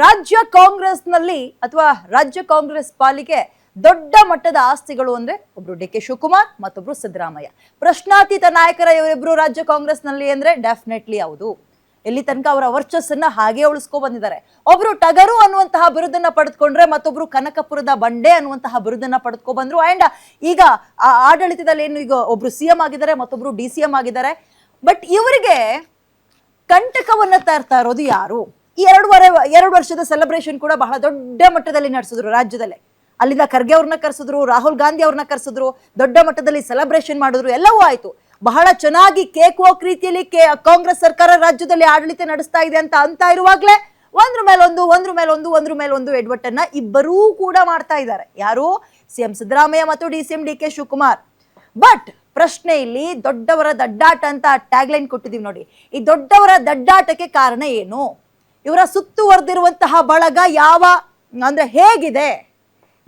ರಾಜ್ಯ ಕಾಂಗ್ರೆಸ್ನಲ್ಲಿ ಅಥವಾ ರಾಜ್ಯ ಕಾಂಗ್ರೆಸ್ ಪಾಲಿಗೆ ದೊಡ್ಡ ಮಟ್ಟದ ಆಸ್ತಿಗಳು ಅಂದ್ರೆ ಒಬ್ರು ಡಿ ಕೆ ಶಿವಕುಮಾರ್, ಮತ್ತೊಬ್ರು ಸಿದ್ದರಾಮಯ್ಯ. ಪ್ರಶ್ನಾತೀತ ನಾಯಕರ ಇವರಿಬ್ರು ರಾಜ್ಯ ಕಾಂಗ್ರೆಸ್ನಲ್ಲಿ ಅಂದ್ರೆ ಡೆಫಿನೆಟ್ಲಿ ಹೌದು ಎಲ್ಲಿ ತನಕ ಅವರ ವರ್ಚಸ್ಸನ್ನ ಹಾಗೆ ಉಳಿಸ್ಕೊ ಬಂದಿದ್ದಾರೆ. ಒಬ್ರು ಟಗರು ಅನ್ನುವಂತಹ ಬಿರುದನ್ನ ಪಡೆದುಕೊಂಡ್ರೆ ಮತ್ತೊಬ್ರು ಕನಕಪುರದ ಬಂಡೆ ಅನ್ನುವಂತಹ ಬಿರುದನ್ನ ಪಡೆದುಕೊ ಬಂದ್ರು. ಅಂಡ್ ಈಗ ಆ ಆಡಳಿತದಲ್ಲಿ ಏನು ಈಗ ಒಬ್ರು ಸಿ ಎಂ ಆಗಿದ್ದಾರೆ, ಮತ್ತೊಬ್ರು ಡಿ ಸಿ ಎಂ ಆಗಿದ್ದಾರೆ. ಬಟ್ ಇವರಿಗೆ ಕಂಟಕವನ್ನ ತರ್ತಾ ಇರೋದು ಯಾರು? ಈ ಎರಡೂವರೆ ಎರಡು ವರ್ಷದ ಸೆಲೆಬ್ರೇಷನ್ ಕೂಡ ಬಹಳ ದೊಡ್ಡ ಮಟ್ಟದಲ್ಲಿ ನಡೆಸಿದ್ರು ರಾಜ್ಯದಲ್ಲೇ. ಅಲ್ಲಿಂದ ಖರ್ಗೆ ಅವ್ರನ್ನ ಕರೆಸಿದ್ರು, ರಾಹುಲ್ ಗಾಂಧಿ ಅವ್ರನ್ನ ಕರೆಸಿದ್ರು, ದೊಡ್ಡ ಮಟ್ಟದಲ್ಲಿ ಸೆಲೆಬ್ರೇಷನ್ ಮಾಡಿದ್ರು, ಎಲ್ಲವೂ ಆಯ್ತು. ಬಹಳ ಚೆನ್ನಾಗಿ ಕೇಕ್ ವಾಕ್ ರೀತಿಯಲ್ಲಿ ಕೇ ಕಾಂಗ್ರೆಸ್ ಸರ್ಕಾರ ರಾಜ್ಯದಲ್ಲಿ ಆಡಳಿತ ನಡೆಸ್ತಾ ಇದೆ ಅಂತ ಅಂತ ಇರುವಾಗಲೇ ಒಂದ್ರ ಮೇಲೊಂದು ಒಂದ್ರ ಮೇಲೊಂದು ಒಂದ್ರ ಮೇಲೊಂದು ಎಡ್ವಟ್ಟನ್ನ ಇಬ್ಬರೂ ಕೂಡ ಮಾಡ್ತಾ ಇದ್ದಾರೆ. ಯಾರು? ಸಿಎಂ ಸಿದ್ದರಾಮಯ್ಯ ಮತ್ತು D C M D K Shivakumar. But ಪ್ರಶ್ನೆ ಇಲ್ಲಿ ದೊಡ್ಡವರ ದಡ್ಡಾಟ ಅಂತ ಟ್ಯಾಗ್ಲೈನ್ ಕೊಟ್ಟಿದೀವಿ ನೋಡಿ. ಈ ದೊಡ್ಡವರ ದಡ್ಡಾಟಕ್ಕೆ ಕಾರಣ ಏನು? ಇವರ ಸುತ್ತುವರೆದಿರುವಂತಹ ಬಳಗ ಯಾವ ಅಂದ್ರೆ ಹೇಗಿದೆ?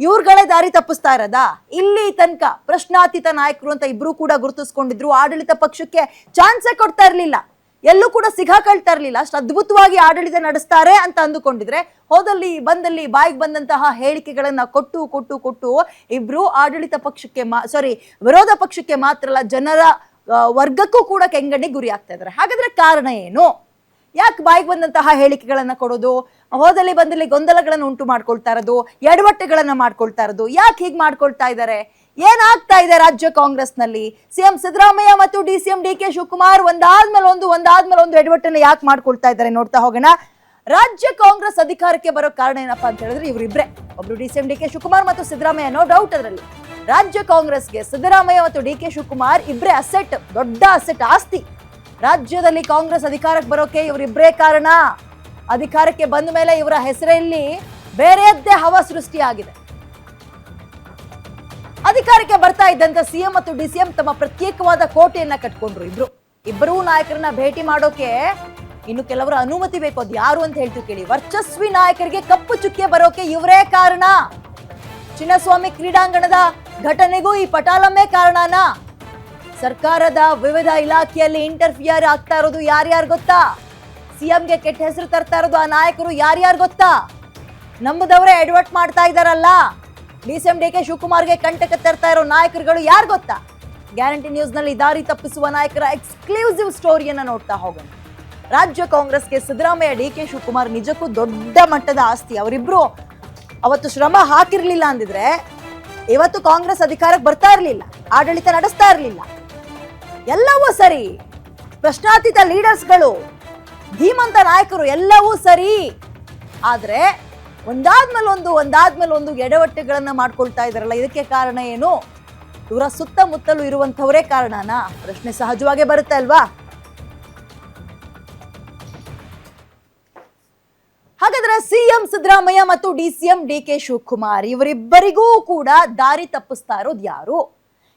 ಇವ್ರುಗಳೇ ದಾರಿ ತಪ್ಪಿಸ್ತಾ ಇರೋದಾ? ಇಲ್ಲಿ ತನಕ ಪ್ರಶ್ನಾತೀತ ನಾಯಕರು ಅಂತ ಇಬ್ರು ಕೂಡ ಗುರುತಿಸ್ಕೊಂಡಿದ್ರು. ಆಡಳಿತ ಪಕ್ಷಕ್ಕೆ ಚಾನ್ಸೇ ಕೊಡ್ತಾ ಇರಲಿಲ್ಲ. ಎಲ್ಲೂ ಕೂಡ ಸಿಗಾಕೊಳ್ತಾ ಇರಲಿಲ್ಲ. ಅಷ್ಟು ಅದ್ಭುತವಾಗಿ ಆಡಳಿತ ನಡೆಸ್ತಾರೆ ಅಂತ ಅಂದುಕೊಂಡಿದ್ರೆ ಹೋದಲ್ಲಿ ಬಂದಲ್ಲಿ ಬಾಯಿಗೆ ಬಂದಂತಹ ಹೇಳಿಕೆಗಳನ್ನ ಕೊಟ್ಟು ಕೊಟ್ಟು ಕೊಟ್ಟು ಇಬ್ರು ಆಡಳಿತ ಪಕ್ಷಕ್ಕೆ ಮಾ ಸಾರಿ ವಿರೋಧ ಪಕ್ಷಕ್ಕೆ ಮಾತ್ರ ಅಲ್ಲ, ಜನರ ವರ್ಗಕ್ಕೂ ಕೂಡ ಕೆಂಗಣ್ಣಿಗೆ ಗುರಿ ಆಗ್ತಾ ಇದ್ದಾರೆ. ಹಾಗಾದ್ರೆ ಕಾರಣ ಏನು? ಯಾಕೆ ಬಾಯಿಗೆ ಬಂದಂತಹ ಹೇಳಿಕೆಗಳನ್ನು ಕೊಡೋದು? ಹೋದಲ್ಲಿ ಬಂದಲ್ಲಿ ಗೊಂದಲಗಳನ್ನು ಉಂಟು ಮಾಡ್ಕೊಳ್ತಾ ಇರೋದು, ಎಡವಟ್ಟೆಗಳನ್ನು ಮಾಡ್ಕೊಳ್ತಾ ಇರೋದು, ಯಾಕೆ ಹೀಗೆ ಮಾಡ್ಕೊಳ್ತಾ ಇದ್ದಾರೆ ಏನಾಗ್ತಾ ಇದೆ ರಾಜ್ಯ ಕಾಂಗ್ರೆಸ್ನಲ್ಲಿ? ಸಿಎಂ ಸಿದ್ದರಾಮಯ್ಯ ಮತ್ತು D C M D K Shivakumar ಒಂದಾದ್ಮೇಲೆ ಒಂದು ಒಂದಾದ್ಮೇಲೆ ಒಂದು ಎಡವಟ್ಟನ್ನು ಯಾಕೆ ಮಾಡ್ಕೊಳ್ತಾ ಇದ್ದಾರೆ ನೋಡ್ತಾ ಹೋಗೋಣ. ರಾಜ್ಯ ಕಾಂಗ್ರೆಸ್ ಅಧಿಕಾರಕ್ಕೆ ಬರೋ ಕಾರಣ ಏನಪ್ಪಾ ಅಂತ ಹೇಳಿದ್ರೆ ಇವರಿಬ್ರೆ. ಒಬ್ರು D C M D K Shivakumar ಮತ್ತು ಸಿದ್ದರಾಮಯ್ಯ, ನೋ ಡೌಟ್ ಅದರಲ್ಲಿ. ರಾಜ್ಯ ಕಾಂಗ್ರೆಸ್ಗೆ ಸಿದ್ದರಾಮಯ್ಯ ಮತ್ತು ಡಿ ಕೆ ಶಿವಕುಮಾರ್ ಇಬ್ಬರೇ ಅಸೆಟ್, ದೊಡ್ಡ ಅಸೆಟ್ ಆಸ್ತಿ. ರಾಜ್ಯದಲ್ಲಿ ಕಾಂಗ್ರೆಸ್ ಅಧಿಕಾರಕ್ಕೆ ಬರೋಕೆ ಇವರಿಬ್ಬರೇ ಕಾರಣ. ಅಧಿಕಾರಕ್ಕೆ ಬಂದ ಮೇಲೆ ಇವರ ಹೆಸರಲ್ಲಿ ಬೇರೆಯದ್ದೇ ಹವ ಸೃಷ್ಟಿಯಾಗಿದೆ. ಅಧಿಕಾರಕ್ಕೆ ಬರ್ತಾ ಇದ್ದಂತ ಸಿಎಂ ಮತ್ತು ಡಿಸಿಎಂ ತಮ್ಮ ಪ್ರತ್ಯೇಕವಾದ ಕೋಟೆಯನ್ನ ಕಟ್ಕೊಂಡ್ರು ಇಬ್ರು. ಇಬ್ಬರೂ ನಾಯಕರನ್ನ ಭೇಟಿ ಮಾಡೋಕೆ ಇನ್ನು ಕೆಲವರ ಅನುಮತಿ ಬೇಕು. ಅದು ಯಾರು ಅಂತ ಹೇಳ್ತೀವಿ ಕೇಳಿ. ವರ್ಚಸ್ವಿ ನಾಯಕರಿಗೆ ಕಪ್ಪು ಚುಕ್ಕೆ ಬರೋಕೆ ಇವರೇ ಕಾರಣ. ಚಿನ್ನಸ್ವಾಮಿ ಕ್ರೀಡಾಂಗಣದ ಘಟನೆಗೂ ಈ ಪಟಾಲಮ್ಮೇ ಕಾರಣನಾ. ಸರ್ಕಾರದ ವಿವಿಧ ಇಲಾಖೆಯಲ್ಲಿ ಇಂಟರ್ಫಿಯರ್ ಆಗ್ತಾ ಇರೋದು ಯಾರ್ಯಾರು ಗೊತ್ತಾ? ಸಿಎಂಗೆ ಕೆಟ್ಟ ಹೆಸರು ತರ್ತಾ ಇರೋದು ಆ ನಾಯಕರು ಯಾರ್ಯಾರು ಗೊತ್ತಾ? ನಂಬದವರೇ ಎಡ್ವರ್ಟ್ ಮಾಡ್ತಾ ಇದಾರಲ್ಲ D C M D K ಶಿವಕುಮಾರ್ಗೆ ಕಂಟಕ ತರ್ತಾ ಇರೋ ನಾಯಕರುಗಳು ಯಾರು ಗೊತ್ತಾ? ಗ್ಯಾರಂಟಿ ನ್ಯೂಸ್ನಲ್ಲಿ ದಾರಿ ತಪ್ಪಿಸುವ ನಾಯಕರ ಎಕ್ಸ್ಕ್ಲೂಸಿವ್ ಸ್ಟೋರಿಯನ್ನ ನೋಡ್ತಾ ಹೋಗೋಣ. ರಾಜ್ಯ ಕಾಂಗ್ರೆಸ್ಗೆ ಸಿದ್ದರಾಮಯ್ಯ, ಡಿ ಕೆ ಶಿವಕುಮಾರ್ ನಿಜಕ್ಕೂ ದೊಡ್ಡ ಮಟ್ಟದ ಆಸ್ತಿ. ಅವರಿಬ್ರು ಅವತ್ತು ಶ್ರಮ ಹಾಕಿರ್ಲಿಲ್ಲ ಅಂದಿದ್ರೆ ಇವತ್ತು ಕಾಂಗ್ರೆಸ್ ಅಧಿಕಾರಕ್ಕೆ ಬರ್ತಾ ಇರಲಿಲ್ಲ. ಆಡಳಿತ ನಡೆಸ್ತಾ ಇರಲಿಲ್ಲ. ಎಲ್ಲವೂ ಸರಿ. ಪ್ರಶ್ನಾತೀತ ಲೀಡರ್ಸ್ಗಳು, ಧೀಮಂತ ನಾಯಕರು ಎಲ್ಲವೂ ಸರಿ. ಆದರೆ ಒಂದಾದ್ಮೇಲೆ ಒಂದು ಒಂದಾದ್ಮೇಲೆ ಒಂದು ಎಡವಟ್ಟುಗಳನ್ನು ಮಾಡ್ಕೊಳ್ತಾ ಇದಾರಲ್ಲ ಇದಕ್ಕೆ ಕಾರಣ ಏನು? ಇವರ ಸುತ್ತಮುತ್ತಲು ಇರುವಂಥವರೇ ಕಾರಣನಾ? ಪ್ರಶ್ನೆ ಸಹಜವಾಗೇ ಬರುತ್ತೆ ಅಲ್ವಾ? ಹಾಗಾದ್ರೆ ಸಿಎಂ ಸಿದ್ದರಾಮಯ್ಯ ಮತ್ತು D C M D K Shivakumar ಇವರಿಬ್ಬರಿಗೂ ಕೂಡ ದಾರಿ ತಪ್ಪಿಸ್ತಾ ಇರೋದು ಯಾರು?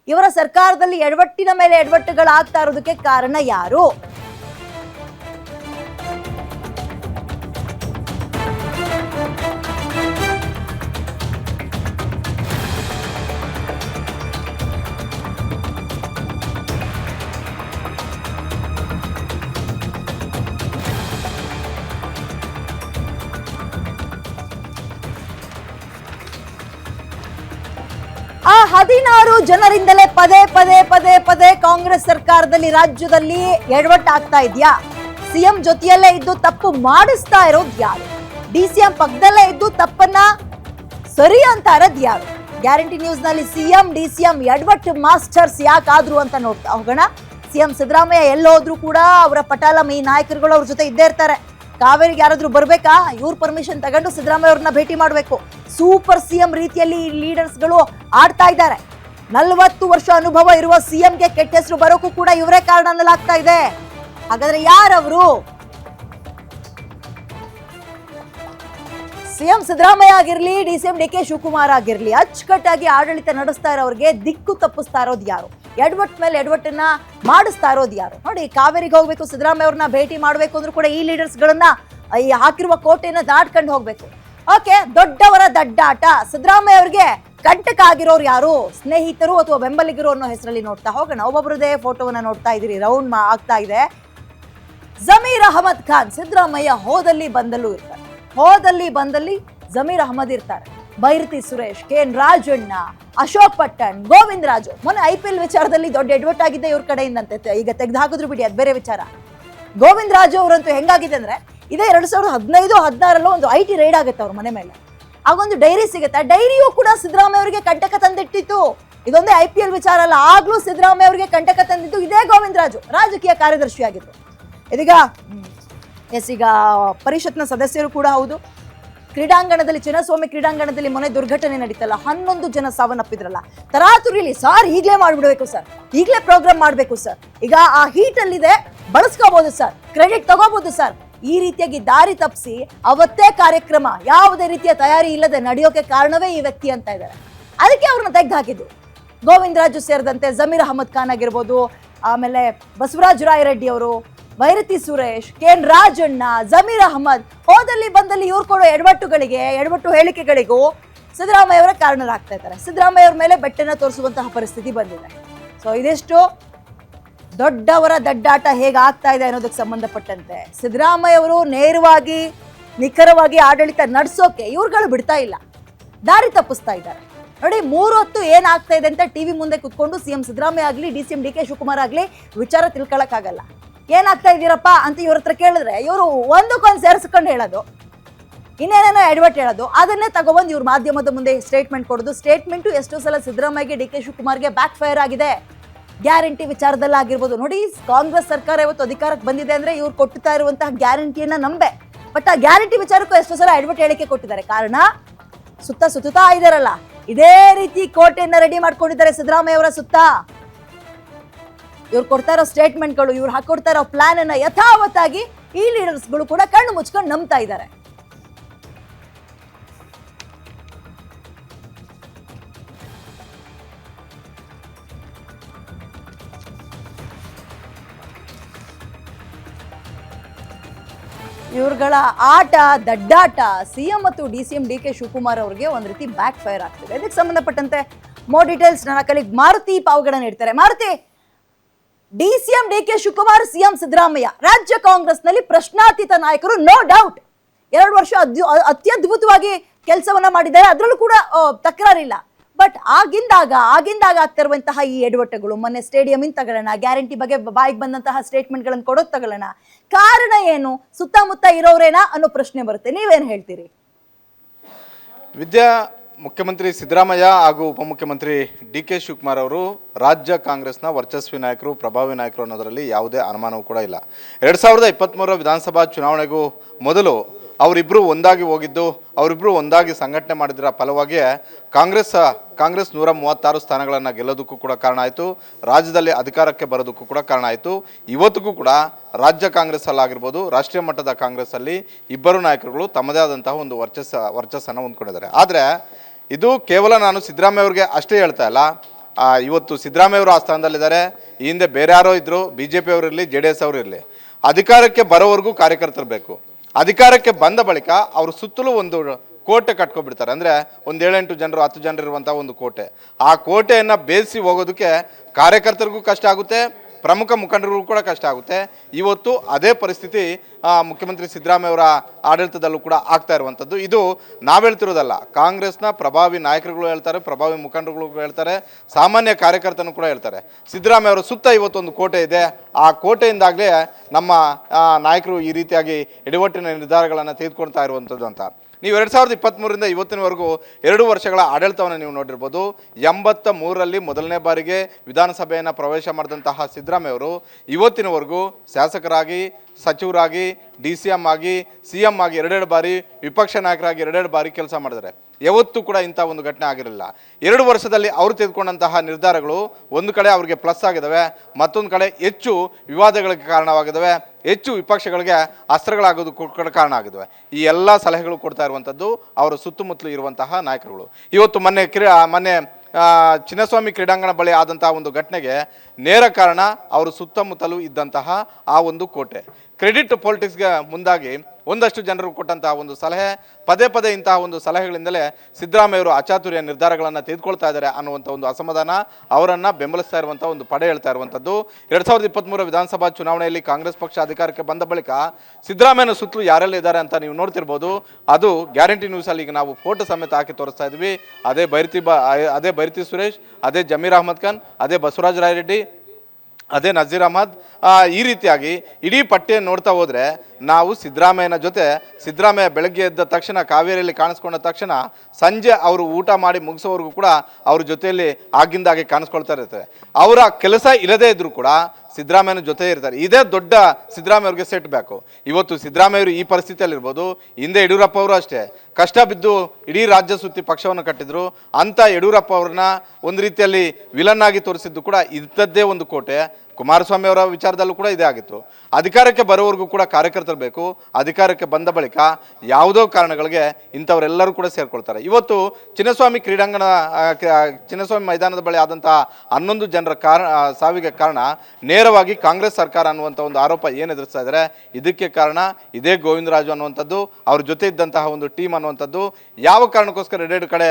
ಇವರ ಸರ್ಕಾರದಲ್ಲಿ ಎಡವಟ್ಟಿನ ಮೇಲೆ ಎಡವಟ್ಟುಗಳಾಗ್ತಾ ಇರೋದಕ್ಕೆ ಕಾರಣ ಯಾರು? ಹದಿನಾರು ಜನರಿಂದಲೇ ಪದೇ ಪದೇ ಪದೇ ಪದೇ ಕಾಂಗ್ರೆಸ್ ಸರ್ಕಾರದಲ್ಲಿ ರಾಜ್ಯದಲ್ಲಿ ಎಡವಟ್ಟಾಗ್ತಾ ಇದೆಯಾ? ಸಿಎಂ ಜೊತೆಯಲ್ಲೇ ಇದ್ದು ತಪ್ಪು ಮಾಡಿಸ್ತಾ ಇರೋದು ಯಾರು? ಡಿ ಸಿಎಂ ಪಕ್ಕದಲ್ಲೇ ಇದ್ದು ತಪ್ಪನ್ನ ಸರಿ ಅಂತ ಇರೋದು ಯಾರು? ಗ್ಯಾರಂಟಿ ನ್ಯೂಸ್ನಲ್ಲಿ ಸಿಎಂ, ಡಿ ಸಿಎಂ ಎಡವಟ್ಟು ಮಾಸ್ಟರ್ಸ್ ಯಾಕಾದ್ರು ಅಂತ ನೋಡ್ತಾ ಹೋಗೋಣ. ಸಿಎಂ ಸಿದ್ದರಾಮಯ್ಯ ಎಲ್ಲೋದ್ರೂ ಕೂಡ ಅವರ ಪಟಾಲಂ ಈ ನಾಯಕರುಗಳು ಅವ್ರ ಜೊತೆ ಇದ್ದೇ ಇರ್ತಾರೆ. ಕಾವೇರಿಗೆ ಯಾರಾದ್ರೂ ಬರ್ಬೇಕಾ? ಇವ್ರ ಪರ್ಮಿಷನ್ ತಗೊಂಡು ಸಿದ್ದರಾಮಯ್ಯ ಅವ್ರನ್ನ ಭೇಟಿ ಮಾಡಬೇಕು. ಸೂಪರ್ ಸಿಎಂ ರೀತಿಯಲ್ಲಿ ಈ ಲೀಡರ್ಸ್ಗಳು ಆಡ್ತಾ ಇದ್ದಾರೆ. ನಲವತ್ತು ವರ್ಷ ಅನುಭವ ಇರುವ ಸಿಎಂಗೆ ಕೆಟ್ಟ ಹೆಸರು ಬರೋಕ್ಕೂ ಕೂಡ ಇವರೇ ಕಾರಣ ಅನ್ನಲಾಗ್ತಾ ಇದೆ. ಹಾಗಾದ್ರೆ ಯಾರವರು? ಸಿಎಂ ಸಿದ್ದರಾಮಯ್ಯ ಆಗಿರ್ಲಿ, D C M D K Shivakumar ಆಗಿರ್ಲಿ, ಅಚ್ಚುಕಟ್ಟಾಗಿ ಆಡಳಿತ ನಡೆಸ್ತಾ ಇರೋರಿಗೆ ದಿಕ್ಕು ತಪ್ಪಿಸ್ತಾ ಇರೋದು ಯಾರು? ಎಡವಟ್ ಮೇಲೆ ಎಡವಟ್ಟನ್ನ ಮಾಡಿಸ್ತಾ ಇರೋದು ಯಾರು? ನೋಡಿ, ಕಾವೇರಿಗೆ ಹೋಗ್ಬೇಕು ಸಿದ್ದರಾಮಯ್ಯ ಅವ್ರನ್ನ ಭೇಟಿ ಮಾಡಬೇಕು ಅಂದ್ರೂ ಕೂಡ ಈ ಲೀಡರ್ಸ್ಗಳನ್ನ ಈ ಹಾಕಿರುವ ಕೋಟೆಯನ್ನು ದಾಟ್ಕೊಂಡು ಹೋಗ್ಬೇಕು. ಓಕೆ, ದೊಡ್ಡವರ ದಡ್ಡಾಟ. ಸಿದ್ದರಾಮಯ್ಯ ಅವರಿಗೆ ಕಂಟಕ ಯಾರು? ಸ್ನೇಹಿತರು ಅಥವಾ ಬೆಂಬಲಿಗರು ಅನ್ನೋ ಹೆಸರಲ್ಲಿ ನೋಡ್ತಾ ಹೋಗೋಣ. ಒಬ್ಬೊಬ್ಬರದೇ ಫೋಟೋವನ್ನ ನೋಡ್ತಾ ಇದ್ದೀರಿ. ರೌಂಡ್ ಆಗ್ತಾ ಇದೆ. ಜಮೀರ್ ಅಹಮದ್ ಖಾನ್ ಸಿದ್ದರಾಮಯ್ಯ ಹೋದಲ್ಲಿ ಬಂದಲ್ಲೂ ಇರ್ತಾರೆ. ಹೋದಲ್ಲಿ ಬಂದಲ್ಲಿ ಜಮೀರ್ ಅಹಮದ್ ಇರ್ತಾರೆ. Byrathi Suresh K N Rajanna, Ashok Pattan, Govind Raju. ಮೊನ್ನೆ ಐ ಪಿ ಎಲ್ ವಿಚಾರದಲ್ಲಿ ದೊಡ್ಡ ಎಡ್ವರ್ಟ್ ಆಗಿದೆ ಇವ್ರ ಕಡೆಯಿಂದಂತೆ. ಈಗ ತೆಗೆದು ಹಾಕಿದ್ರು ಬಿಡಿ, ಅದು ಬೇರೆ ವಿಚಾರ. ಗೋವಿಂದ್ ರಾಜು ಅವರಂತೂ ಹೆಂಗಾಗಿದೆ ಅಂದ್ರೆ ಇದೇ ಎರಡು ಸಾವಿರದ ಹದಿನೈದು, ಹದಿನಾರಲ್ಲೂ ಒಂದು ಐ ಟಿ ರೈಡ್ ಆಗುತ್ತೆ ಅವ್ರ ಮನೆ ಮೇಲೆ. ಆಗೊಂದು ಡೈರಿ ಸಿಗುತ್ತೆ. ಡೈರಿಯು ಕೂಡ ಸಿದ್ದರಾಮಯ್ಯ ಅವರಿಗೆ ಕಂಟಕ ತಂದಿಟ್ಟಿತ್ತು. ಇದೊಂದೇ ಐ ಪಿ ಎಲ್ ವಿಚಾರ ಅಲ್ಲ, ಆಗಲೂ ಸಿದ್ದರಾಮಯ್ಯ ಅವರಿಗೆ ಕಂಟಕ ತಂದಿದ್ದು ಇದೇ ಗೋವಿಂದರಾಜು ರಾಜಕೀಯ ಕಾರ್ಯದರ್ಶಿಯಾಗಿದ್ದರು ಇದೀಗ ಎಸ್, ಈಗ ಪರಿಷತ್ನ ಸದಸ್ಯರು ಕೂಡ ಹೌದು. ಕ್ರೀಡಾಂಗಣದಲ್ಲಿ ಚಿನ್ನಸ್ವಾಮಿ ಕ್ರೀಡಾಂಗಣದಲ್ಲಿ ಮೊನ್ನೆ ದುರ್ಘಟನೆ ನಡೀತಲ್ಲ, ಹನ್ನೊಂದು ಜನ ಸಾವನ್ನಪ್ಪಿದ್ರಲ್ಲ. ತರಾತುರಿಲಿ ಸರ್ ಈಗಲೇ ಮಾಡಿಬಿಡಬೇಕು ಸರ್. ಈಗಲೇ ಪ್ರೋಗ್ರಾಮ್ ಮಾಡಬೇಕು ಸರ್. ಈಗ ಆ ಹೀಟ್ ಅಲ್ಲಿದೆ ಬಳಸ್ಕೋಬಹುದು ಸರ್. ಕ್ರೆಡಿಟ್ ತಗೋಬಹುದು ಸರ್. ಈ ರೀತಿಯಾಗಿ ದಾರಿ ತಪ್ಪಿಸಿ ಅವತ್ತೇ ಕಾರ್ಯಕ್ರಮ, ಯಾವುದೇ ರೀತಿಯ ತಯಾರಿ ಇಲ್ಲದೆ ನಡೆಯೋಕೆ ಕಾರಣವೇ ಈ ವ್ಯಕ್ತಿ ಅಂತ ಇದ್ದಾರೆ. ಅದಕ್ಕೆ ಅವ್ರನ್ನ ತೆಗೆದು ಹಾಕಿದ್ದು. ಗೋವಿಂದ್ ರಾಜು ಸೇರಿದಂತೆ ಜಮೀರ್ ಅಹಮದ್ ಖಾನ್ ಆಗಿರ್ಬೋದು, ಆಮೇಲೆ ಬಸವರಾಜ ರಾಯರೆಡ್ಡಿ ಅವರು ಭೈರತಿ ಸುರೇಶ್ ಕೆ ಎನ್ ರಾಜಣ್ಣ, ಜಮೀರ್ ಅಹಮದ್. ಹೋದಲ್ಲಿ ಬಂದಲ್ಲಿ ಇವ್ರು ಕೊಡೋ ಎಡವಟ್ಟುಗಳಿಗೆ, ಎಡವಟ್ಟು ಹೇಳಿಕೆಗಳಿಗೂ ಸಿದ್ದರಾಮಯ್ಯ ಅವರ ಕಾರಣರಾಗ್ತಾ ಇದ್ದಾರೆ. ಸಿದ್ದರಾಮಯ್ಯ ಅವ್ರ ಮೇಲೆ ಬೆಟ್ಟನ ತೋರಿಸುವಂತಹ ಪರಿಸ್ಥಿತಿ ಬಂದಿದೆ. ಸೊ ಇದಿಷ್ಟು ದೊಡ್ಡವರ ದಡ್ಡಾಟ ಹೇಗೆ ಆಗ್ತಾ ಇದೆ ಅನ್ನೋದಕ್ಕೆ ಸಂಬಂಧಪಟ್ಟಂತೆ ಸಿದ್ದರಾಮಯ್ಯ ಅವರು ನೇರವಾಗಿ, ನಿಖರವಾಗಿ ಆಡಳಿತ ನಡೆಸೋಕೆ ಇವ್ರುಗಳು ಬಿಡ್ತಾ ಇಲ್ಲ. ದಾರಿ ತಪ್ಪಿಸ್ತಾ ಇದ್ದಾರೆ. ನೋಡಿ, ಮೂರು ಹೊತ್ತು ಏನಾಗ್ತಾ ಇದೆ ಅಂತ ಟಿವಿ ಮುಂದೆ ಕುತ್ಕೊಂಡು ಸಿಎಂ ಸಿದ್ದರಾಮಯ್ಯ ಆಗಲಿ, D C M D K Shivakumar ಆಗಲಿ ವಿಚಾರ ತಿಳ್ಕೊಳಕ್ಕಾಗಲ್ಲ. ಏನಾಗ್ತಾ ಇದ್ದೀರಪ್ಪ ಅಂತ ಇವ್ರ ಹತ್ರ ಕೇಳಿದ್ರೆ ಇವರು ಒಂದಕ್ಕೊಂದು ಸೇರಿಸ್ಕೊಂಡು ಹೇಳೋದು. ಇನ್ನೇನೇನೋ ಅಡ್ವರ್ಟ್ ಹೇಳೋದು. ಅದನ್ನೇ ತಗೊಬಂದು ಇವ್ರು ಮಾಧ್ಯಮದ ಮುಂದೆ ಸ್ಟೇಟ್ಮೆಂಟ್ ಕೊಡೋದು. ಸ್ಟೇಟ್ಮೆಂಟು ಎಷ್ಟೋ ಸಲ ಸಿದ್ದರಾಮಯ್ಯಗೆ ಡಿ ಕೆ ಶಿವಕುಮಾರ್ಗೆ ಬ್ಯಾಕ್ ಫೈರ್ ಆಗಿದೆ. ಗ್ಯಾರಂಟಿ ವಿಚಾರದಲ್ಲಿ ಆಗಿರ್ಬೋದು ನೋಡಿ, ಕಾಂಗ್ರೆಸ್ ಸರ್ಕಾರ ಇವತ್ತು ಅಧಿಕಾರಕ್ಕೆ ಬಂದಿದೆ ಅಂದರೆ ಇವ್ರು ಕೊಡ್ತಾ ಇರುವಂತಹ ಗ್ಯಾರಂಟಿಯನ್ನ ನಂಬೆ. ಬಟ್ ಆ ಗ್ಯಾರಂಟಿ ವಿಚಾರಕ್ಕೂ ಎಷ್ಟೋ ಸಲ ಅಡ್ವರ್ಟ್ ಹೇಳಿಕೆ ಕೊಟ್ಟಿದ್ದಾರೆ. ಕಾರಣ, ಸುತ್ತ ಸುತ್ತುತ್ತಾ ಇದ್ದಾರಲ್ಲ ಇದೇ ರೀತಿ ಕೋಟೆಯನ್ನು ರೆಡಿ ಮಾಡ್ಕೊಂಡಿದ್ದಾರೆ ಸಿದ್ದರಾಮಯ್ಯ ಅವರ ಸುತ್ತ. ಇವ್ರು ಕೊಡ್ತಾ ಇರೋ ಸ್ಟೇಟ್ಮೆಂಟ್ಗಳು ಇವ್ರು ಹಾಕೊಡ್ತಾ ಇರೋ ಪ್ಲಾನ್ ಅನ್ನ ಯಥಾವತ್ತಾಗಿ ಈ ಲೀಡರ್ಸ್ಗಳು ಕೂಡ ಕಣ್ಣು ಮುಚ್ಕೊಂಡು ನಂಬ್ತಾ ಇದ್ದಾರೆ. ಇವ್ರುಗಳ ಆಟ, ದಡ್ಡಾಟ, ಸಿಎಂ ಮತ್ತು D C M D K Shivakumar ಅವರಿಗೆ ಒಂದು ರೀತಿ ಬ್ಯಾಕ್ ಫೈರ್ ಆಗ್ತಿದೆ. ಇದಕ್ಕೆ ಸಂಬಂಧಪಟ್ಟಂತೆ ಮೋರ್ ಡೀಟೇಲ್ಸ್ ನನ್ನ ಕಲಿಗೆ ಮಾರುತಿ ಪಾವಗಡ ನೀಡ್ತಾರೆ. Maruti D C M D K Shivakumar CM Siddaramaiah. ರಾಜ್ಯ ಕಾಂಗ್ರೆಸ್ನಲ್ಲಿ ಪ್ರಶ್ನಾತೀತ ನಾಯಕರು ನೋ ಡೌಟ್ ಎರಡು ವರ್ಷ ಅತ್ಯದ್ಭುತವಾಗಿ ಕೆಲಸವನ್ನ ಮಾಡಿದ್ದಾರೆ. ಅದರಲ್ಲೂ ಕೂಡ ತಕರಾರಿಲ್ಲ. ಬಟ್ ಆಗಿಂದಾಗ ಆಗಿಂದಾಗ ಆಗ್ತಿರುವಂತಹ ಈ ಎಡವಟ್ಟುಗಳು, ಮೊನ್ನೆ ಸ್ಟೇಡಿಯಂ ಇನ್ ತಗೊಳ್ಳೋಣ, ಗ್ಯಾರಂಟಿ ಬಗ್ಗೆ ಬಾಯಿಗೆ ಬಂದಂತಹ ಸ್ಟೇಟ್ಮೆಂಟ್ಗಳನ್ನು ಕೊಡೋದು ತಗೊಳ್ಳೋಣ. ಕಾರಣ ಏನು? ಸುತ್ತಮುತ್ತ ಇರೋರೇನಾ ಅನ್ನೋ ಪ್ರಶ್ನೆ ಬರುತ್ತೆ. ನೀವೇನು ಹೇಳ್ತೀರಿ? ವಿದ್ಯಾ ಮುಖ್ಯಮಂತ್ರಿ ಸಿದ್ದರಾಮಯ್ಯ ಹಾಗೂ ಉಪಮುಖ್ಯಮಂತ್ರಿ ಡಿ ಕೆ ಶಿವಕುಮಾರ್ ಅವರು ರಾಜ್ಯ ಕಾಂಗ್ರೆಸ್ನ ವರ್ಚಸ್ವಿ ನಾಯಕರು, ಪ್ರಭಾವಿ ನಾಯಕರು ಅನ್ನೋದರಲ್ಲಿ ಯಾವುದೇ ಅನುಮಾನವೂ ಕೂಡ ಇಲ್ಲ. ಎರಡು ಸಾವಿರದ ಇಪ್ಪತ್ತ್ಮೂರರ ವಿಧಾನಸಭಾ ಚುನಾವಣೆಗೂ ಮೊದಲು ಅವರಿಬ್ಬರು ಒಂದಾಗಿ ಹೋಗಿದ್ದು ಅವರಿಬ್ಬರು ಒಂದಾಗಿ ಸಂಘಟನೆ ಮಾಡಿದ್ರ ಫಲವಾಗಿ ಕಾಂಗ್ರೆಸ್ ಕಾಂಗ್ರೆಸ್ ನೂರ ಮೂವತ್ತಾರು ಸ್ಥಾನಗಳನ್ನು ಗೆಲ್ಲೋದಕ್ಕೂ ಕೂಡ ಕಾರಣ ಆಯಿತು. ರಾಜ್ಯದಲ್ಲಿ ಅಧಿಕಾರಕ್ಕೆ ಬರೋದಕ್ಕೂ ಕೂಡ ಕಾರಣ ಆಯಿತು. ಇವತ್ತಿಗೂ ಕೂಡ ರಾಜ್ಯ ಕಾಂಗ್ರೆಸ್ ಅಲ್ಲಾಗಿರ್ಬೋದು ರಾಷ್ಟ್ರೀಯ ಮಟ್ಟದ ಕಾಂಗ್ರೆಸ್ಸಲ್ಲಿ ಇಬ್ಬರು ನಾಯಕರುಗಳು ತಮ್ಮದೇ ಆದಂತಹ ಒಂದು ವರ್ಚಸ್ಸ, ವರ್ಚಸ್ಸನ್ನು ಹೊಂದ್ಕೊಂಡಿದ್ದಾರೆ. ಆದರೆ ಇದು ಕೇವಲ ನಾನು ಸಿದ್ದರಾಮಯ್ಯ ಅವ್ರಿಗೆ ಅಷ್ಟೇ ಹೇಳ್ತಾ ಇಲ್ಲ. ಇವತ್ತು ಸಿದ್ದರಾಮಯ್ಯ ಅವರು ಆ ಸ್ಥಾನದಲ್ಲಿದ್ದಾರೆ. ಈ ಹಿಂದೆ ಬೇರೆ ಯಾರೋ ಇದ್ದರು ಬಿ ಜೆ ಪಿ ಅವರಿರಲಿ ಜೆ ಡಿ ಎಸ್ ಅವರು ಅಧಿಕಾರಕ್ಕೆ ಬರೋವರೆಗೂ ಕಾರ್ಯಕರ್ತರು ಬೇಕು. ಅಧಿಕಾರಕ್ಕೆ ಬಂದ ಬಳಿಕ ಅವರು ಸುತ್ತಲೂ ಒಂದು ಕೋಟೆ ಕಟ್ಕೊಬಿಡ್ತಾರೆ ಅಂದರೆ ಒಂದು ಏಳೆಂಟು ಜನರು, ಹತ್ತು ಜನರು ಇರುವಂಥ ಒಂದು ಕೋಟೆ. ಆ ಕೋಟೆಯನ್ನು ಬೇಯಿಸಿ ಹೋಗೋದಕ್ಕೆ ಕಾರ್ಯಕರ್ತರಿಗೂ ಕಷ್ಟ ಆಗುತ್ತೆ. ಪ್ರಮುಖ ಮುಖಂಡರಿಗೂ ಕೂಡ ಕಷ್ಟ ಆಗುತ್ತೆ. ಇವತ್ತು ಅದೇ ಪರಿಸ್ಥಿತಿ ಮುಖ್ಯಮಂತ್ರಿ ಸಿದ್ದರಾಮಯ್ಯ ಅವರ ಆಡಳಿತದಲ್ಲೂ ಕೂಡ ಆಗ್ತಾ ಇರುವಂಥದ್ದು. ಇದು ನಾವು ಹೇಳ್ತಿರೋದಲ್ಲ, ಕಾಂಗ್ರೆಸ್ನ ಪ್ರಭಾವಿ ನಾಯಕರುಗಳು ಹೇಳ್ತಾರೆ, ಪ್ರಭಾವಿ ಮುಖಂಡರುಗಳು ಹೇಳ್ತಾರೆ, ಸಾಮಾನ್ಯ ಕಾರ್ಯಕರ್ತನೂ ಕೂಡ ಹೇಳ್ತಾರೆ. ಸಿದ್ದರಾಮಯ್ಯ ಅವರ ಸುತ್ತ ಇವತ್ತೊಂದು ಕೋಟೆ ಇದೆ. ಆ ಕೋಟೆಯಿಂದಾಗಲೇ ನಮ್ಮ ನಾಯಕರು ಈ ರೀತಿಯಾಗಿ ಎಡವಟ್ಟಿನ ನಿರ್ಧಾರಗಳನ್ನು ತೆಗೆದುಕೊಳ್ತಾ ಇರುವಂಥದ್ದು ಅಂತ. ನೀವು ಎರಡು ಸಾವಿರದ ಇಪ್ಪತ್ತ್ಮೂರಿಂದ ಇವತ್ತಿನವರೆಗೂ ಎರಡು ವರ್ಷಗಳ ಆಡಳಿತವನ್ನು ನೀವು ನೋಡಿರ್ಬೋದು. ಎಂಬತ್ತ ಮೂರರಲ್ಲಿ ಮೊದಲನೇ ಬಾರಿಗೆ ವಿಧಾನಸಭೆಯನ್ನು ಪ್ರವೇಶ ಮಾಡಿದಂತಹ ಸಿದ್ದರಾಮಯ್ಯವರು ಇವತ್ತಿನವರೆಗೂ ಶಾಸಕರಾಗಿ, ಸಚಿವರಾಗಿ, ಡಿ ಸಿ ಎಂ ಆಗಿ, ಸಿ ಎಂ ಆಗಿ ಎರಡೆರಡು ಬಾರಿ ವಿಪಕ್ಷ ನಾಯಕರಾಗಿ ಎರಡೆರಡು ಬಾರಿ ಕೆಲಸ ಮಾಡಿದ್ದಾರೆ. ಯಾವತ್ತೂ ಕೂಡ ಇಂಥ ಒಂದು ಘಟನೆ ಆಗಿರಲಿಲ್ಲ. ಎರಡು ವರ್ಷದಲ್ಲಿ ಅವರು ತೆಗೆದುಕೊಂಡಂತಹ ನಿರ್ಧಾರಗಳು ಒಂದು ಕಡೆ ಅವರಿಗೆ ಪ್ಲಸ್ ಆಗಿದ್ದಾವೆ, ಮತ್ತೊಂದು ಕಡೆ ಹೆಚ್ಚು ವಿವಾದಗಳಿಗೆ ಕಾರಣವಾಗಿದ್ದಾವೆ. ಹೆಚ್ಚು ವಿಪಕ್ಷಗಳಿಗೆ ಅಸ್ತ್ರಗಳಾಗೋದು ಕಾರಣ ಆಗಿದ್ವೆ. ಈ ಎಲ್ಲ ಸಲಹೆಗಳು ಕೊಡ್ತಾ ಇರುವಂಥದ್ದು ಅವರ ಸುತ್ತಮುತ್ತಲು ಇರುವಂತಹ ನಾಯಕರುಗಳು. ಇವತ್ತು ಮೊನ್ನೆ ಕ್ರೀ ಮೊನ್ನೆ ಚಿನ್ನಸ್ವಾಮಿ ಕ್ರೀಡಾಂಗಣ ಬಳಿ ಆದಂತಹ ಒಂದು ಘಟನೆಗೆ ನೇರ ಕಾರಣ ಅವರು ಸುತ್ತಮುತ್ತಲೂ ಇದ್ದಂತಹ ಆ ಒಂದು ಕೋಟೆ. ಕ್ರೆಡಿಟ್ ಪೊಲಿಟಿಕ್ಸ್ಗೆ ಮುಂದಾಗಿ ಒಂದಷ್ಟು ಜನರು ಕೊಟ್ಟಂತಹ ಒಂದು ಸಲಹೆ, ಪದೇ ಪದೇ ಇಂತಹ ಒಂದು ಸಲಹೆಗಳಿಂದಲೇ ಸಿದ್ದರಾಮಯ್ಯವರು ಅಚಾತುರ್ಯ ನಿರ್ಧಾರಗಳನ್ನು ತೆಗೆದುಕೊಳ್ತಾ ಇದ್ದಾರೆ ಅನ್ನುವಂಥ ಒಂದು ಅಸಮಾಧಾನ ಅವರನ್ನು ಬೆಂಬಲಿಸ್ತಾ ಇರುವಂಥ ಒಂದು ಪಡೆ ಹೇಳ್ತಾ ಇರುವಂಥದ್ದು. ಎರಡು ಸಾವಿರದ ಇಪ್ಪತ್ತ್ಮೂರ ವಿಧಾನಸಭಾ ಚುನಾವಣೆಯಲ್ಲಿ ಕಾಂಗ್ರೆಸ್ ಪಕ್ಷ ಅಧಿಕಾರಕ್ಕೆ ಬಂದ ಬಳಿಕ ಸಿದ್ದರಾಮಯ್ಯನ ಸುತ್ತಲೂ ಯಾರೆಲ್ಲ ಇದ್ದಾರೆ ಅಂತ ನೀವು ನೋಡ್ತಿರ್ಬೋದು. ಅದು ಗ್ಯಾರಂಟಿ ನ್ಯೂಸಲ್ಲಿ ಈಗ ನಾವು ಫೋಟೋ ಸಮೇತ ಹಾಕಿ ತೋರಿಸ್ತಾ ಇದ್ವಿ. ಅದೇ ಬೈರತಿ ಬ, ಅದೇ ಬೈರತಿ ಸುರೇಶ್, ಅದೇ ಜಮೀರ್ ಅಹಮದ್ ಖಾನ್, ಅದೇ ಬಸವರಾಜ ರಾಯರೆಡ್ಡಿ ಅದೇ ನಜೀರ್ ಅಹಮದ್ ಈ ರೀತಿಯಾಗಿ ಇಡೀ ಪಟ್ಟಿಯನ್ನು ನೋಡ್ತಾ ಹೋದರೆ ನಾವು ಸಿದ್ದರಾಮಯ್ಯನ ಜೊತೆ, ಸಿದ್ದರಾಮಯ್ಯ ಬೆಳಗ್ಗೆ ಎದ್ದ ತಕ್ಷಣ, ಕಾವೇರಿಯಲ್ಲಿ ಕಾಣಿಸ್ಕೊಂಡ ತಕ್ಷಣ ಸಂಜೆ ಅವರು ಊಟ ಮಾಡಿ ಮುಗಿಸೋವರೆಗೂ ಕೂಡ ಅವ್ರ ಜೊತೆಯಲ್ಲಿ ಆಗಿಂದಾಗೆ ಕಾಣಿಸ್ಕೊಳ್ತಾ ಇರ್ತಾರೆ ಅವರ ಕೆಲಸ ಇಲ್ಲದೇ ಇದ್ದರೂ ಕೂಡ ಸಿದ್ದರಾಮಯ್ಯನ ಜೊತೆ ಇರ್ತಾರೆ. ಇದೇ ದೊಡ್ಡ ಸಿದ್ದರಾಮಯ್ಯ ಅವ್ರಿಗೆ ಸೆಟ್ ಬ್ಯಾಕು ಇವತ್ತು ಸಿದ್ದರಾಮಯ್ಯವರು ಈ ಪರಿಸ್ಥಿತಿಯಲ್ಲಿರ್ಬೋದು, ಹಿಂದೆ ಯಡಿಯೂರಪ್ಪ ಅವರು ಅಷ್ಟೇ. ಕಷ್ಟ ಬಿದ್ದು ಇಡೀ ರಾಜ್ಯ ಸುತ್ತಿ ಪಕ್ಷವನ್ನು ಕಟ್ಟಿದ್ರು. ಅಂತ ಯಡಿಯೂರಪ್ಪ ಅವ್ರನ್ನ ಒಂದು ರೀತಿಯಲ್ಲಿ ವಿಲನ್ ಆಗಿ ತೋರಿಸಿದ್ದು ಕೂಡ ಇದ್ದದ್ದೇ ಒಂದು ಕೋಟೆ. ಕುಮಾರಸ್ವಾಮಿ ಅವರ ವಿಚಾರದಲ್ಲೂ ಕೂಡ ಇದೇ ಆಗಿತ್ತು. ಅಧಿಕಾರಕ್ಕೆ ಬರೋವರೆಗೂ ಕೂಡ ಕಾರ್ಯಕರ್ತರು ಬೇಕು. ಅಧಿಕಾರಕ್ಕೆ ಬಂದ ಬಳಿಕ ಯಾವುದೋ ಕಾರಣಗಳಿಗೆ ಇಂಥವರೆಲ್ಲರೂ ಕೂಡ ಸೇರಿಕೊಳ್ತಾರೆ. ಇವತ್ತು ಚಿನ್ನಸ್ವಾಮಿ ಕ್ರೀಡಾಂಗಣ ಚಿನ್ನಸ್ವಾಮಿ ಮೈದಾನದ ಬಳಿ ಆದಂತಹ ಹನ್ನೊಂದು ಜನರ ಕಾರಣ ಸಾವಿಗೆ ಕಾರಣ ನೇರವಾಗಿ ಕಾಂಗ್ರೆಸ್ ಸರ್ಕಾರ ಅನ್ನುವಂಥ ಒಂದು ಆರೋಪ ಏನು ಎದುರಿಸ್ತಾ ಇದ್ದಾರೆ ಇದಕ್ಕೆ ಕಾರಣ ಇದೇ ಗೋವಿಂದರಾಜು ಅನ್ನುವಂಥದ್ದು, ಅವ್ರ ಜೊತೆ ಇದ್ದಂತಹ ಒಂದು ಟೀಮ್ ಅನ್ನುವಂಥದ್ದು. ಯಾವ ಕಾರಣಕ್ಕೋಸ್ಕರ ಎರಡೆರಡು ಕಡೆ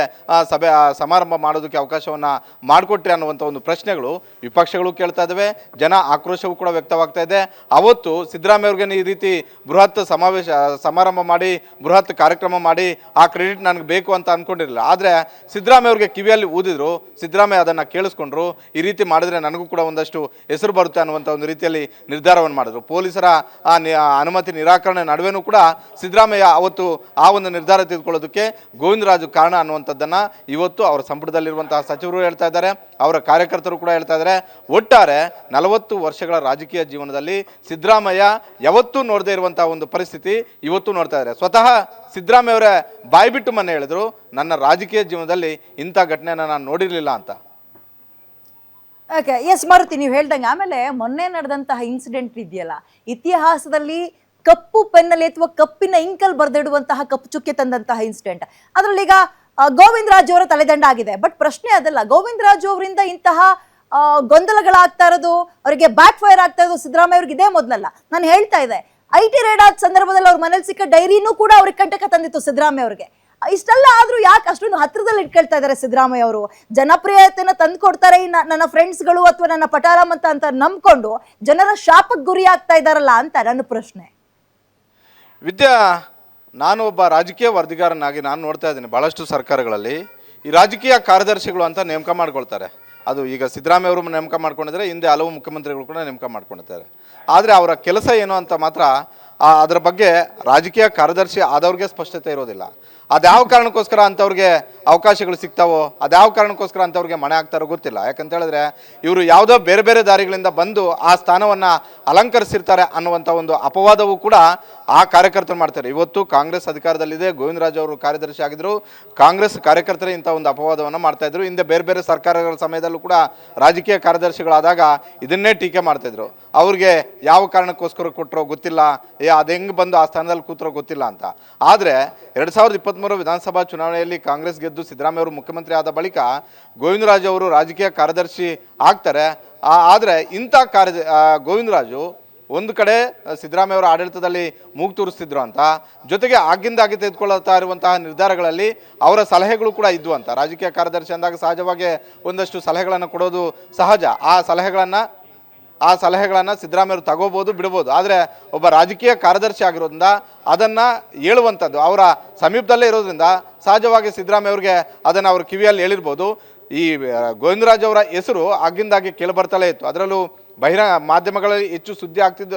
ಸಭೆ ಸಮಾರಂಭ ಮಾಡೋದಕ್ಕೆ ಅವಕಾಶವನ್ನು ಮಾಡಿಕೊಟ್ರಿ ಅನ್ನುವಂಥ ಒಂದು ಪ್ರಶ್ನೆಗಳು ವಿಪಕ್ಷಗಳು ಕೇಳ್ತಾ ಇದ್ದಾವೆ ಜನ ಆಕ್ರೋಶವೂ ಕೂಡ ವ್ಯಕ್ತವಾಗ್ತಾ ಇದೆ. ಅವತ್ತು ಸಿದ್ದರಾಮಯ್ಯ ಅವ್ರಿಗೆ ಈ ರೀತಿ ಬೃಹತ್ ಸಮಾವೇಶ, ಸಮಾರಂಭ ಮಾಡಿ, ಬೃಹತ್ ಕಾರ್ಯಕ್ರಮ ಮಾಡಿ ಆ ಕ್ರೆಡಿಟ್ ನನಗೆ ಬೇಕು ಅಂತ ಅಂದ್ಕೊಂಡಿರಲಿಲ್ಲ ಆದರೆ ಸಿದ್ದರಾಮಯ್ಯ ಅವ್ರಿಗೆ ಕಿವಿಯಲ್ಲಿ ಊದಿದ್ರು. ಸಿದ್ದರಾಮಯ್ಯ ಅದನ್ನು ಕೇಳಿಸ್ಕೊಂಡ್ರು. ಈ ರೀತಿ ಮಾಡಿದ್ರೆ ನನಗೂ ಕೂಡ ಒಂದಷ್ಟು ಹೆಸರು ಬರುತ್ತೆ ಅನ್ನುವಂಥ ಒಂದು ರೀತಿಯಲ್ಲಿ ನಿರ್ಧಾರವನ್ನು ಮಾಡಿದ್ರು. ಪೊಲೀಸರ ಆ ಅನುಮತಿ ನಿರಾಕರಣೆ ನಡುವೆನೂ ಕೂಡ ಸಿದ್ದರಾಮಯ್ಯ ಅವತ್ತು ಆ ಒಂದು ನಿರ್ಧಾರ ತೆಗೆದುಕೊಳ್ಳೋದಕ್ಕೆ ಗೋವಿಂದರಾಜು ಕಾರಣ ಅನ್ನುವಂಥದ್ದನ್ನು ಇವತ್ತು ಅವರ ಸಂಪುಟದಲ್ಲಿರುವಂತಹ ಸಚಿವರು ಹೇಳ್ತಾ ಇದ್ದಾರೆ. ಅವರ ಕಾರ್ಯಕರ್ತರು ಕೂಡ ಹೇಳ್ತಾ ಇದ್ದಾರೆ. ಒಟ್ಟಾರೆ ನಲವತ್ತು ವರ್ಷಗಳ ರಾಜಕೀಯ ಜೀವನದಲ್ಲಿ ಸಿದ್ದರಾಮಯ್ಯ ಯಾವತ್ತೂ ನೋಡದೇ ಇರುವಂತಹ ಒಂದು ಪರಿಸ್ಥಿತಿ ಇವತ್ತು ನೋಡ್ತಾ ಇದ್ದಾರೆ. ಸ್ವತಃ ಸಿದ್ದರಾಮಯ್ಯ ಅವರೇ ಬಾಯ್ಬಿಟ್ಟು ಮೊನ್ನೆ ಹೇಳಿದ್ರು ನನ್ನ ರಾಜಕೀಯ ಜೀವನದಲ್ಲಿ ಇಂಥ ಘಟನೆನ ನಾನು ನೋಡಿರಲಿಲ್ಲ ಅಂತ. ಓಕೆ ಎಸ್ ಮಾರುತಿ ನೀವು ಹೇಳ್ದಂಗೆ ಆಮೇಲೆ ಮೊನ್ನೆ ನಡೆದಂತಹ ಇನ್ಸಿಡೆಂಟ್ ಇದೆಯಲ್ಲ ಇತಿಹಾಸದಲ್ಲಿ ಕಪ್ಪು ಪೆನ್ನಲ್ಲಿ ಅಥವಾ ಕಪ್ಪಿನ ಇಂಕಲ್ ಬರೆದಿಡುವಂತಹ ಕಪ್ಪು ಚುಕ್ಕೆ ತಂದಂತಹ ಇನ್ಸಿಡೆಂಟ್ ಅದರಲ್ಲಿ ಈಗ ಆ, ಗೋವಿಂದ ರಾಜು ಅವರ ತಲೆದಂಡ ಆಗಿದೆ. ಬಟ್ ಪ್ರಶ್ನೆ ಅದಲ್ಲ ಗೋವಿಂದ ರಾಜು ಅವರಿಂದ ಇಂತಹ ಗೊಂದಲಗಳಾಗ್ತಾ ಇರೋದು, ಅವರಿಗೆ ಬ್ಯಾಕ್ ಫೈರ್ ಆಗ್ತಾ ಇರೋದು ಸಿದ್ದರಾಮಯ್ಯ ಅವ್ರಿಗೆ ಇದೇ ಮೊದಲಲ್ಲ. ನಾನು ಹೇಳ್ತಾ ಇದೆ ಐ ಟಿ ರೇಡ್ ಆದ ಸಂದರ್ಭದಲ್ಲಿ ಅವ್ರ ಮನೇಲಿ ಸಿಕ್ಕ ಡೈರಿನೂ ಕೂಡ ಅವ್ರಿಗೆ ಕಂಟಕ ತಂದಿತ್ತು ಸಿದ್ದರಾಮಯ್ಯ ಅವ್ರಿಗೆ. ಇಷ್ಟೆಲ್ಲ ಆದ್ರೂ ಯಾಕೆ ಅಷ್ಟೊಂದು ಹತ್ರದಲ್ಲಿ ಇಟ್ಕೊಳ್ತಾ ಇದ್ದಾರೆ ಸಿದ್ದರಾಮಯ್ಯ ಅವರು? ಜನಪ್ರಿಯತೆಯನ್ನು ತಂದು ಕೊಡ್ತಾರೆ ನನ್ನ ಫ್ರೆಂಡ್ಸ್ಗಳು ಅಥವಾ ನನ್ನ ಪಟಾರಂ ಅಂತ ಅಂತ ನಂಬ್ಕೊಂಡು ಜನರ ಶಾಪಕ್ಕೆ ಗುರಿ ಆಗ್ತಾ ಇದಾರಲ್ಲ ಅಂತ ನನ್ನ ಪ್ರಶ್ನೆ. ವಿದ್ಯಾ, ನಾನು ಒಬ್ಬ ರಾಜಕೀಯ ವರದಿಗಾರನಾಗಿ ನಾನು ನೋಡ್ತಾ ಇದ್ದೀನಿ ಭಾಳಷ್ಟು ಸರ್ಕಾರಗಳಲ್ಲಿ. ಈ ರಾಜಕೀಯ ಕಾರ್ಯದರ್ಶಿಗಳು ಅಂತ ನೇಮಕ ಮಾಡ್ಕೊಳ್ತಾರೆ. ಅದು ಈಗ ಸಿದ್ದರಾಮಯ್ಯ ಅವರು ನೇಮಕ ಮಾಡ್ಕೊಂಡಿದ್ದಾರೆ ಹಿಂದೆ ಹಲವು ಮುಖ್ಯಮಂತ್ರಿಗಳು ಕೂಡ ನೇಮಕ ಮಾಡ್ಕೊಂಡಿದ್ದಾರೆ. ಆದರೆ ಅವರ ಕೆಲಸ ಏನು ಅಂತ ಮಾತ್ರ ಅದರ ಬಗ್ಗೆ ರಾಜಕೀಯ ಕಾರ್ಯದರ್ಶಿ ಆದವ್ರಿಗೆ ಸ್ಪಷ್ಟತೆ ಇರೋದಿಲ್ಲ. ಅದ್ಯಾವ ಕಾರಣಕ್ಕೋಸ್ಕರ ಅಂಥವ್ರಿಗೆ ಅವಕಾಶಗಳು ಸಿಗ್ತಾವೋ, ಅದ್ಯಾವ ಕಾರಣಕ್ಕೋಸ್ಕರ ಅಂಥವ್ರಿಗೆ ಮನೆ ಆಗ್ತಾರೋ ಗೊತ್ತಿಲ್ಲ. ಯಾಕಂತ ಹೇಳಿದ್ರೆ ಇವರು ಯಾವುದೋ ಬೇರೆ ಬೇರೆ ದಾರಿಗಳಿಂದ ಬಂದು ಆ ಸ್ಥಾನವನ್ನು ಅಲಂಕರಿಸಿರ್ತಾರೆ ಅನ್ನುವಂಥ ಒಂದು ಅಪವಾದವೂ ಕೂಡ ಆ ಕಾರ್ಯಕರ್ತರು ಮಾಡ್ತಾರೆ. ಇವತ್ತು ಕಾಂಗ್ರೆಸ್ ಅಧಿಕಾರದಲ್ಲಿದೆ, ಗೋವಿಂದರಾಜ್ ಅವರು ಕಾರ್ಯದರ್ಶಿ ಆಗಿದ್ರು. ಕಾಂಗ್ರೆಸ್ ಕಾರ್ಯಕರ್ತರೇ ಇಂಥ ಒಂದು ಅಪವಾದವನ್ನು ಮಾಡ್ತಾಯಿದ್ರು ಹಿಂದೆ ಬೇರೆ ಬೇರೆ ಸರ್ಕಾರಗಳ ಸಮಯದಲ್ಲೂ ಕೂಡ ರಾಜಕೀಯ ಕಾರ್ಯದರ್ಶಿಗಳಾದಾಗ ಇದನ್ನೇ ಟೀಕೆ ಮಾಡ್ತಾಯಿದ್ರು ಅವ್ರಿಗೆ ಯಾವ ಕಾರಣಕ್ಕೋಸ್ಕರ ಕೊಟ್ಟರೋ ಗೊತ್ತಿಲ್ಲ, ಏ, ಅದು ಹೆಂಗೆ ಬಂದು ಆ ಸ್ಥಾನದಲ್ಲಿ ಕೂತ್ರೋ ಗೊತ್ತಿಲ್ಲ ಅಂತ. ಆದರೆ ಎರಡು ಸಾವಿರದ ಇಪ್ಪತ್ತ್ಮೂರು ವಿಧಾನಸಭಾ ಚುನಾವಣೆಯಲ್ಲಿ ಕಾಂಗ್ರೆಸ್ ಗೆದ್ದು ಸಿದ್ದರಾಮಯ್ಯ ಅವರು ಮುಖ್ಯಮಂತ್ರಿ ಆದ ಬಳಿಕ ಗೋವಿಂದರಾಜು ಅವರು ರಾಜಕೀಯ ಕಾರ್ಯದರ್ಶಿ ಆಗ್ತಾರೆ. ಆದರೆ ಇಂಥ ಕಾರ್ಯ ಗೋವಿಂದರಾಜು ಒಂದು ಕಡೆ ಸಿದ್ದರಾಮಯ್ಯ ಅವರ ಆಡಳಿತದಲ್ಲಿ ಮೂಗು ತೂರಿಸ್ತಿದ್ರು ಅಂತ, ಜೊತೆಗೆ ಆಗಿಂದಾಗಿ ತೆಗೆದುಕೊಳ್ಳುತ್ತಾ ಇರುವಂತಹ ನಿರ್ಧಾರಗಳಲ್ಲಿ ಅವರ ಸಲಹೆಗಳು ಕೂಡ ಇದ್ವು ಅಂತ. ರಾಜಕೀಯ ಕಾರ್ಯದರ್ಶಿ ಅಂದಾಗ ಸಹಜವಾಗಿ ಒಂದಷ್ಟು ಸಲಹೆಗಳನ್ನು ಕೊಡೋದು ಸಹಜ. ಆ ಸಲಹೆಗಳನ್ನು ಆ ಸಲಹೆಗಳನ್ನು ಸಿದ್ದರಾಮಯ್ಯರು ತಗೋಬೋದು, ಬಿಡ್ಬೋದು. ಆದರೆ ಒಬ್ಬ ರಾಜಕೀಯ ಕಾರ್ಯದರ್ಶಿ ಆಗಿರೋದ್ರಿಂದ ಅದನ್ನು ಹೇಳುವಂಥದ್ದು ಅವರ ಸಮೀಪದಲ್ಲೇ ಇರೋದ್ರಿಂದ ಸಹಜವಾಗಿ ಸಿದ್ದರಾಮಯ್ಯ ಅವ್ರಿಗೆ ಅದನ್ನು ಅವ್ರ ಕಿವಿಯಲ್ಲಿ ಹೇಳಿರ್ಬೋದು. ಈ ಗೋವಿಂದರಾಜ್ ಅವರ ಹೆಸರು ಆಗಿಂದಾಗಿ ಕೇಳಿಬರ್ತಲೇ ಇತ್ತು. ಅದರಲ್ಲೂ ಬಹಿರಂಗ ಮಾಧ್ಯಮಗಳಲ್ಲಿ ಹೆಚ್ಚು ಸುದ್ದಿ ಆಗ್ತಿದ್ದು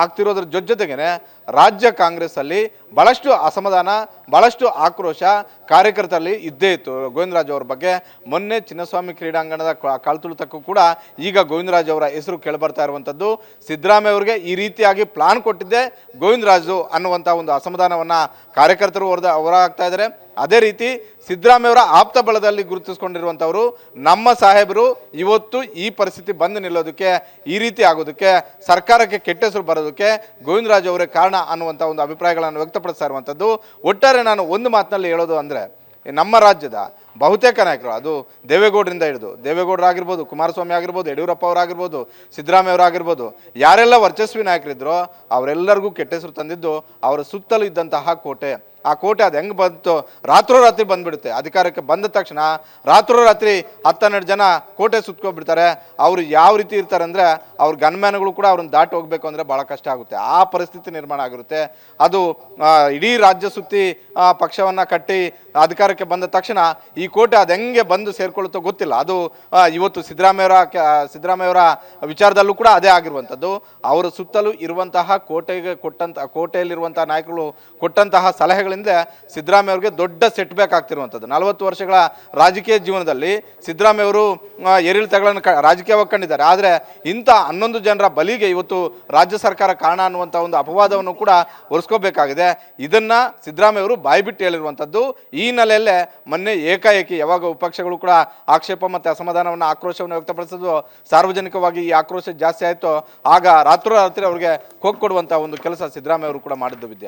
ಆಗ್ತಿರೋದ್ರ ಜೊತೆ ಜೊತೆಗೇನೆ ರಾಜ್ಯ ಕಾಂಗ್ರೆಸ್ಸಲ್ಲಿ ಭಾಳಷ್ಟು ಅಸಮಾಧಾನ ಭಾಳಷ್ಟು ಆಕ್ರೋಶ ಕಾರ್ಯಕರ್ತರಲ್ಲಿ ಇದ್ದೇ ಇತ್ತು. ಗೋವಿಂದರಾಜ್ ಅವ್ರ ಬಗ್ಗೆ ಮೊನ್ನೆ ಚಿನ್ನಸ್ವಾಮಿ ಕ್ರೀಡಾಂಗಣದ ಕಾಲ್ತುಳಿತಕ್ಕೂ ಕೂಡ ಈಗ ಗೋವಿಂದರಾಜ್ ಅವರ ಹೆಸರು ಕೇಳಿಬರ್ತಾ ಇರುವಂಥದ್ದು. ಸಿದ್ದರಾಮಯ್ಯ ಅವರಿಗೆ ಈ ರೀತಿಯಾಗಿ ಪ್ಲಾನ್ ಕೊಟ್ಟಿದ್ದೆ. ಗೋವಿಂದರಾಜು ಅನ್ನುವಂಥ ಒಂದು ಅಸಮಾಧಾನವನ್ನು ಕಾರ್ಯಕರ್ತರು ಹೊರದ, ಹೊರಹಾಕ್ತಾ ಇದ್ದಾರೆ. ಅದೇ ರೀತಿ ಸಿದ್ದರಾಮಯ್ಯವರ ಆಪ್ತ ಬಲದಲ್ಲಿ ಗುರುತಿಸ್ಕೊಂಡಿರುವಂಥವರು ನಮ್ಮ ಸಾಹೇಬರು ಇವತ್ತು ಈ ಪರಿಸ್ಥಿತಿ ಬಂದು ನಿಲ್ಲೋದಕ್ಕೆ, ಈ ರೀತಿ ಆಗೋದಕ್ಕೆ, ಸರ್ಕಾರಕ್ಕೆ ಕೆಟ್ಟ ಹೆಸರು ಬರೋದಕ್ಕೆ ಗೋವಿಂದರಾಜ್ ಅವರೇ ಕಾರಣ ಅನ್ನುವಂಥ ಒಂದು ಅಭಿಪ್ರಾಯಗಳನ್ನು ವ್ಯಕ್ತಪಡಿಸ್ತಾ ಇರುವಂಥದ್ದು. ಒಟ್ಟಾರೆ ನಾನು ಒಂದು ಮಾತಿನಲ್ಲಿ ಹೇಳೋದು ಅಂದರೆ ನಮ್ಮ ರಾಜ್ಯದ ಬಹುತೇಕ ನಾಯಕರು, ಅದು ದೇವೇಗೌಡರಿಂದ ಹಿಡಿದು ದೇವೇಗೌಡರಾಗಿರ್ಬೋದು ಕುಮಾರಸ್ವಾಮಿ ಆಗಿರ್ಬೋದು, ಯಡಿಯೂರಪ್ಪ ಅವರಾಗಿರ್ಬೋದು ಸಿದ್ದರಾಮಯ್ಯ ಅವರಾಗಿರ್ಬೋದು ಯಾರೆಲ್ಲ ವರ್ಚಸ್ವಿ ನಾಯಕರಿದ್ರೋ, ಅವರೆಲ್ಲರಿಗೂ ಕೆಟ್ಟ ಹೆಸರು ತಂದಿದ್ದು, ಅವರ ಸುತ್ತಲೂ ಇದ್ದಂತಹ ಕೋಟೆ. ಆ ಕೋಟೆ ಅದು ಹೆಂಗೆ ಬಂತು, ರಾತ್ರೋರಾತ್ರಿ ಬಂದುಬಿಡುತ್ತೆ. ಅಧಿಕಾರಕ್ಕೆ ಬಂದ ತಕ್ಷಣ ರಾತ್ರೋರಾತ್ರಿ ಹತ್ತೆರಡು ಜನ ಕೋಟೆ ಸುತ್ಕೊಬಿಡ್ತಾರೆ ಅವರು ಯಾವ ರೀತಿ ಇರ್ತಾರೆ ಅಂದರೆ ಅವ್ರ ಗನ್ಮ್ಯಾನ್ಗಳು ಕೂಡ ಅವ್ರನ್ನ ದಾಟಿ ಹೋಗಬೇಕು ಅಂದರೆ ಭಾಳ ಕಷ್ಟ ಆಗುತ್ತೆ. ಆ ಪರಿಸ್ಥಿತಿ ನಿರ್ಮಾಣ ಆಗಿರುತ್ತೆ. ಅದು ಇಡೀ ರಾಜ್ಯ ಸುತ್ತಿ ಪಕ್ಷವನ್ನು ಕಟ್ಟಿ ಅಧಿಕಾರಕ್ಕೆ ಬಂದ ತಕ್ಷಣ ಈ ಕೋಟೆ ಅದು ಹೆಂಗೆ ಬಂದು ಸೇರ್ಕೊಳ್ಳುತ್ತೋ ಗೊತ್ತಿಲ್ಲ. ಅದು ಇವತ್ತು ಸಿದ್ದರಾಮಯ್ಯವರ ಸಿದ್ದರಾಮಯ್ಯವರ ವಿಚಾರದಲ್ಲೂ ಕೂಡ ಅದೇ ಆಗಿರುವಂಥದ್ದು. ಅವರ ಸುತ್ತಲೂ ಇರುವಂತಹ ಕೋಟೆಗೆ ಕೊಟ್ಟಂತ, ಕೋಟೆಯಲ್ಲಿರುವಂತಹ ನಾಯಕರು ಕೊಟ್ಟಂತಹ ಸಲಹೆಗಳಿಂದ ಸಿದ್ದರಾಮಯ್ಯ ಅವರಿಗೆ ದೊಡ್ಡ ಸೆಟ್ ಬ್ಯಾಕ್ ಆಗ್ತಿರುವಂಥದ್ದು ನಲವತ್ತು ವರ್ಷಗಳ ರಾಜಕೀಯ ಜೀವನದಲ್ಲಿ ಸಿದ್ದರಾಮಯ್ಯ ಅವರು ಏರಿಳಿತಗಳನ್ನು ಕ, ರಾಜಕೀಯವಾಗಿ ಕಂಡಿದ್ದಾರೆ. ಆದರೆ ಇಂಥ ಹನ್ನೊಂದು ಜನರ ಬಲಿಗೆ ಇವತ್ತು ರಾಜ್ಯ ಸರ್ಕಾರ ಕಾರಣ ಅನ್ನುವಂಥ ಒಂದು ಅಪವಾದವನ್ನು ಕೂಡ ಒರೆಸ್ಕೋಬೇಕಾಗಿದೆ. ಇದನ್ನು ಸಿದ್ದರಾಮಯ್ಯ ಅವರು ಬಾಯ್ಬಿಟ್ಟು ಹೇಳಿರುವಂಥದ್ದು. ಈ ಹಿನ್ನೆಲೆಯಲ್ಲೇ ಮೊನ್ನೆ ಏಕಾಏಕಿ, ಯಾವಾಗ ವಿಪಕ್ಷಗಳು ಕೂಡ ಆಕ್ಷೇಪ ಮತ್ತು ಅಸಮಾಧಾನವನ್ನು, ಆಕ್ರೋಶವನ್ನು ವ್ಯಕ್ತಪಡಿಸೋದು ಸಾರ್ವಜನಿಕವಾಗಿ ಈ ಆಕ್ರೋಶ ಜಾಸ್ತಿ ಆಯಿತು, ಆಗ ರಾತ್ರೋರಾತ್ರಿ ಅವರಿಗೆ ಕೊಡುವಂಥ ಒಂದು ಕೆಲಸ ಸಿದ್ದರಾಮಯ್ಯ ಅವರು ಕೂಡ ಮಾಡಿದ್ದು ವಿದ್ಯೆ.